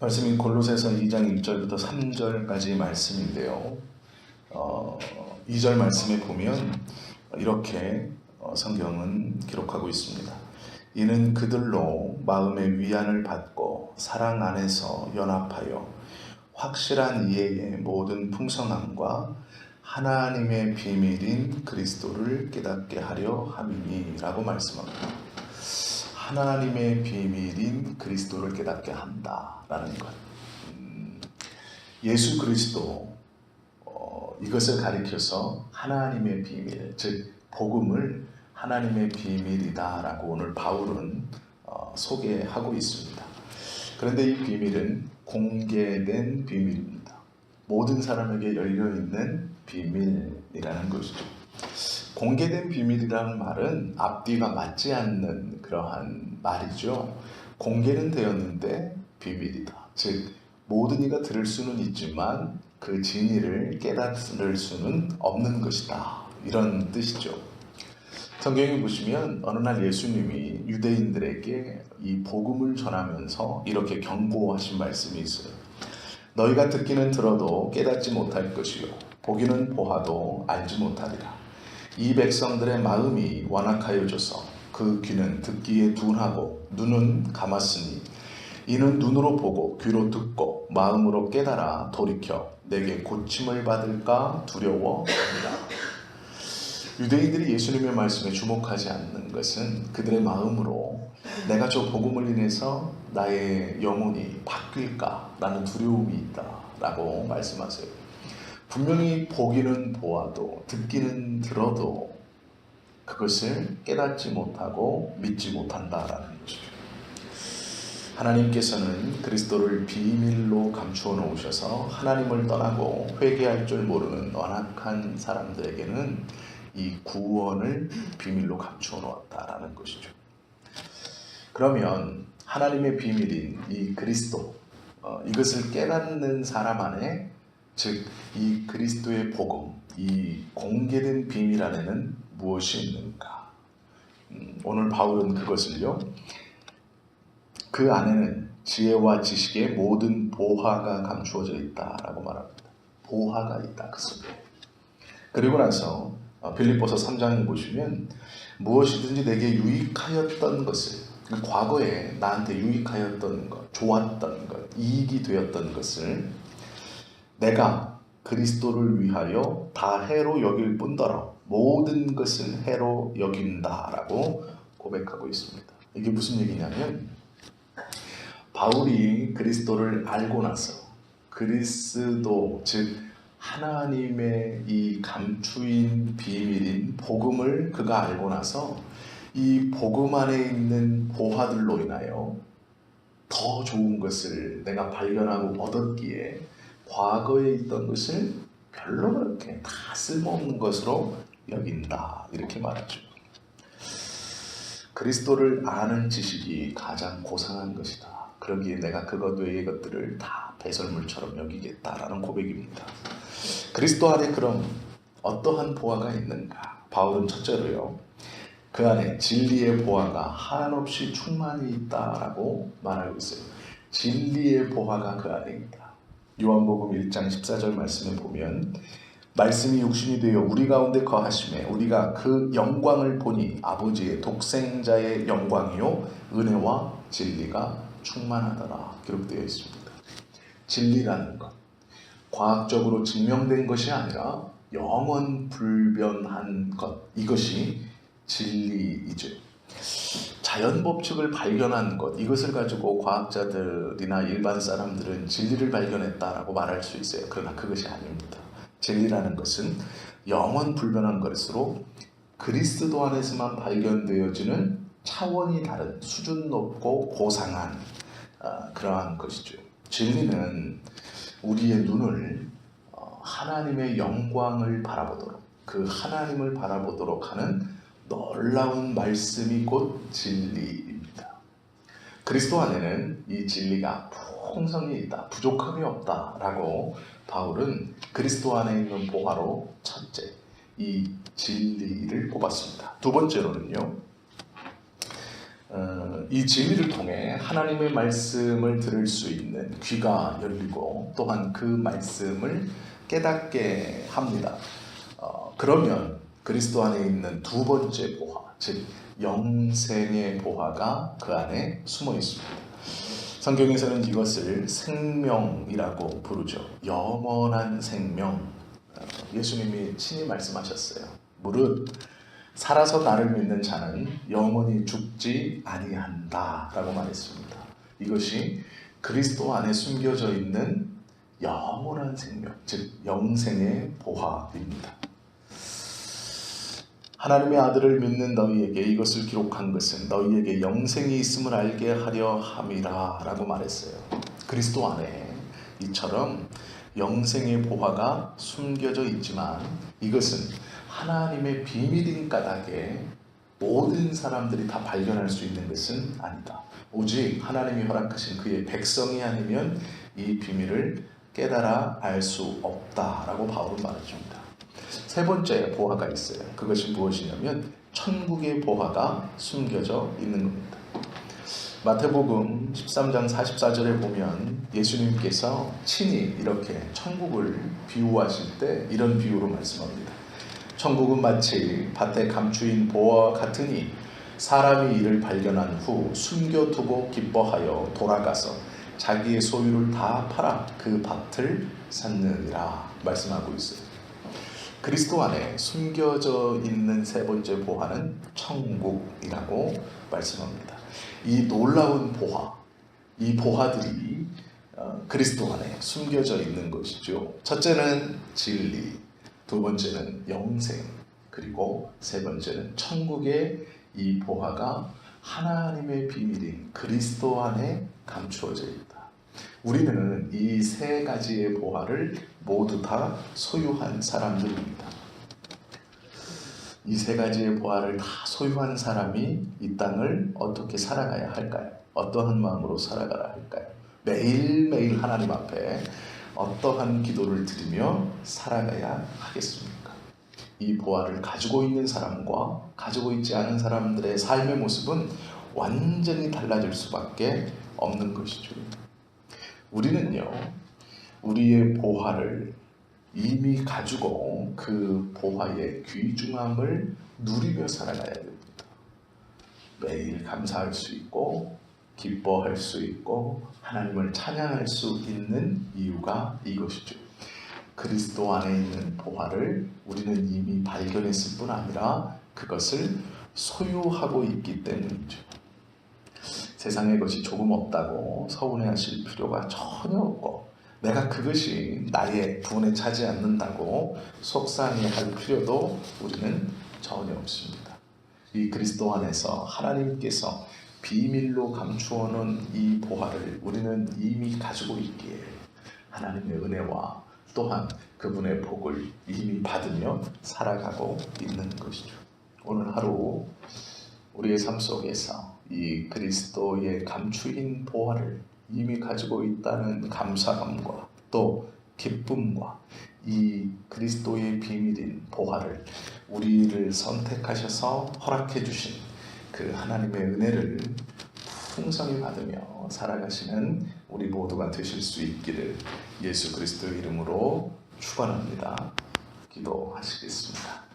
말씀이 골로새서 2장 1절부터 3절까지 말씀인데요. 어, 2절 말씀에 보면 이렇게 어, 성경은 기록하고 있습니다. 이는 그들로 마음의 위안을 받고 사랑 안에서 연합하여 확실한 이해의 모든 풍성함과 하나님의 비밀인 그리스도를 깨닫게 하려 함이니라고 말씀합니다. 하나님의 비밀인 그리스도를 깨닫게 한다라는 것. 음, 예수 그리스도 어, 이것을 가리켜서 하나님의 비밀, 즉 복음을 하나님의 비밀이다라고 오늘 바울은 어, 소개하고 있습니다. 그런데 이 비밀은 공개된 비밀입니다. 모든 사람에게 열려 있는 비밀이라는 것이죠. 공개된 비밀이라는 말은 앞뒤가 맞지 않는 그러한 말이죠. 공개는 되었는데 비밀이다. 즉 모든 이가 들을 수는 있지만 그 진리를 깨달을 수는 없는 것이다. 이런 뜻이죠. 성경에 보시면 어느 날 예수님이 유대인들에게 이 복음을 전하면서 이렇게 경고하신 말씀이 있어요. 너희가 듣기는 들어도 깨닫지 못할 것이요 보기는 보아도 알지 못하리라. 이 백성들의 마음이 완악하여져서 그 귀는 듣기에 둔하고 눈은 감았으니 이는 눈으로 보고 귀로 듣고 마음으로 깨달아 돌이켜 내게 고침을 받을까 두려워합니다. 유대인들이 예수님의 말씀에 주목하지 않는 것은 그들의 마음으로 내가 저 복음을 인해서 나의 영혼이 바뀔까라는 두려움이 있다라고 말씀하세요. 분명히 보기는 보아도 듣기는 들어도 그것을 깨닫지 못하고 믿지 못한다라는 것이죠. 하나님께서는 그리스도를 비밀로 감추어 놓으셔서 하나님을 떠나고 회개할 줄 모르는 완악한 사람들에게는 이 구원을 비밀로 감추어 놓았다라는 것이죠. 그러면 하나님의 비밀인 이 그리스도 어, 이것을 깨닫는 사람 안에 즉 이 그리스도의 복음 이 공개된 비밀 안에는 무엇이 있는가? 음, 오늘 바울은 그것을요. 그 안에는 지혜와 지식의 모든 보화가 감추어져 있다라고 말합니다. 보화가 있다 그 속에. 그리고 나서 어, 빌립보서 3장에 보시면 무엇이든지 내게 유익하였던 것을 그 과거에 나한테 유익하였던 것, 좋았던 것, 이익이 되었던 것을 내가 그리스도를 위하여 다 해로 여길 뿐더러 모든 것을 해로 여긴다라고 고백하고 있습니다. 이게 무슨 얘기냐면 바울이 그리스도를 알고 나서 그리스도 즉 하나님의 이 감추인 비밀인 복음을 그가 알고 나서 이 복음 안에 있는 보화들로 인하여 더 좋은 것을 내가 발견하고 얻었기에 과거에 있던 것을 별로 그렇게 다 쓸모없는 것으로 여긴다 이렇게 말하죠. 그리스도를 아는 지식이 가장 고상한 것이다. 그러기에 내가 그것 외의 것들을 다 배설물처럼 여기겠다라는 고백입니다. 그리스도 안에 그럼 어떠한 보화가 있는가? 바울은 첫째로요. 그 안에 진리의 보화가 한없이 충만히 있다라고 말하고 있어요. 진리의 보화가 그 안에 있다. 요한복음 1장 14절 말씀에 보면 말씀이 육신이 되어 우리 가운데 거하심에 우리가 그 영광을 보니 아버지의 독생자의 영광이요 은혜와 진리가 충만하더라 기록되어 있습니다. 진리라는 것 과학적으로 증명된 것이 아니라 영원 불변한 것 이것이 진리이죠. 자연 법칙을 발견한 것 이것을 가지고 과학자들이나 일반 사람들은 진리를 발견했다라고 말할 수 있어요. 그러나 그것이 아닙니다. 진리라는 것은 영원 불변한 것으로 그리스도 안에서만 발견되어지는 차원이 다른 수준 높고 고상한 어, 그러한 것이죠. 진리는 우리의 눈을 어, 하나님의 영광을 바라보도록 그 하나님을 바라보도록 하는 놀라운 말씀이 곧 진리입니다. 그리스도 안에는 이 진리가 풍성이 있다, 부족함이 없다라고 바울은 그리스도 안에 있는 보화로 첫째 이 진리를 꼽았습니다. 두 번째로는요. 어, 이 진리를 통해 하나님의 말씀을 들을 수 있는 귀가 열리고 또한 그 말씀을 깨닫게 합니다. 어, 그러면 그리스도 안에 있는 두 번째 보화, 즉 영생의 보화가 그 안에 숨어 있습니다. 성경에서는 이것을 생명이라고 부르죠. 영원한 생명. 어, 예수님이 친히 말씀하셨어요. 무릇 살아서 나를 믿는 자는 영원히 죽지 아니한다라고 말했습니다. 이것이 그리스도 안에 숨겨져 있는 영원한 생명, 즉 영생의 보화입니다. 하나님의 아들을 믿는 너희에게 이것을 기록한 것은 너희에게 영생이 있음을 알게 하려 함이라 라고 말했어요. 그리스도 안에 이처럼 영생의 보화가 숨겨져 있지만 이것은 하나님의 비밀인 까닭에 모든 사람들이 다 발견할 수 있는 것은 아니다. 오직 하나님이 허락하신 그의 백성이 아니면 이 비밀을 깨달아 알 수 없다라고 바울은 말해줍니다. 세 번째 보화가 있어요. 그것이 무엇이냐면 천국의 보화가 숨겨져 있는 겁니다. 마태복음 13장 44절에 보면 예수님께서 친히 이렇게 천국을 비유하실 때 이런 비유로 말씀합니다. 천국은 마치 밭에 감추인 보화와 같으니 사람이 이를 발견한 후 숨겨두고 기뻐하여 돌아가서 자기의 소유를 다 팔아 그 밭을 샀느니라 말씀하고 있어요. 그리스도 안에 숨겨져 있는 세 번째 보화는 천국이라고 말씀합니다. 이 놀라운 보화, 이 보화들이 어, 그리스도 안에 숨겨져 있는 것이죠. 첫째는 진리, 두 번째는 영생, 그리고 세 번째는 천국의 이 보화가 하나님의 비밀인 그리스도 안에 감추어져 있다. 우리는 이 세 가지의 보화를 모두 다 소유한 사람들입니다. 이 세 가지의 보화를 다 소유한 사람이 이 땅을 어떻게 살아가야 할까요? 어떠한 마음으로 살아가야 할까요? 매일매일 하나님 앞에 어떠한 기도를 드리며 살아가야 하겠습니까? 이 보화를 가지고 있는 사람과 가지고 있지 않은 사람들의 삶의 모습은 완전히 달라질 수밖에 없는 것이죠. 우리는요, 우리의 보화를 이미 가지고 그 보화의 귀중함을 누리며 살아가야 됩니다. 매일 감사할 수 있고, 기뻐할 수 있고, 하나님을 찬양할 수 있는 이유가 이것이죠. 그리스도 안에 있는 보화를 우리는 이미 발견했을 뿐 아니라 그것을 소유하고 있기 때문이죠. 세상에 것이 조금 없다고 서운해하실 필요가 전혀 없고 내가 그것이 나의 분에 차지 않는다고 속상해할 필요도 우리는 전혀 없습니다. 이 그리스도 안에서 하나님께서 비밀로 감추어 놓은 이 보화를 우리는 이미 가지고 있기에 하나님의 은혜와 또한 그분의 복을 이미 받으며 살아가고 있는 것이죠. 오늘 하루 우리의 삶 속에서 이 그리스도의 감추인 보화를 이미 가지고 있다는 감사감과 또 기쁨과 이 그리스도의 비밀인 보화를 우리를 선택하셔서 허락해 주신 그 하나님의 은혜를 풍성히 받으며 살아가시는 우리 모두가 되실 수 있기를 예수 그리스도의 이름으로 축원합니다. 기도하시겠습니다.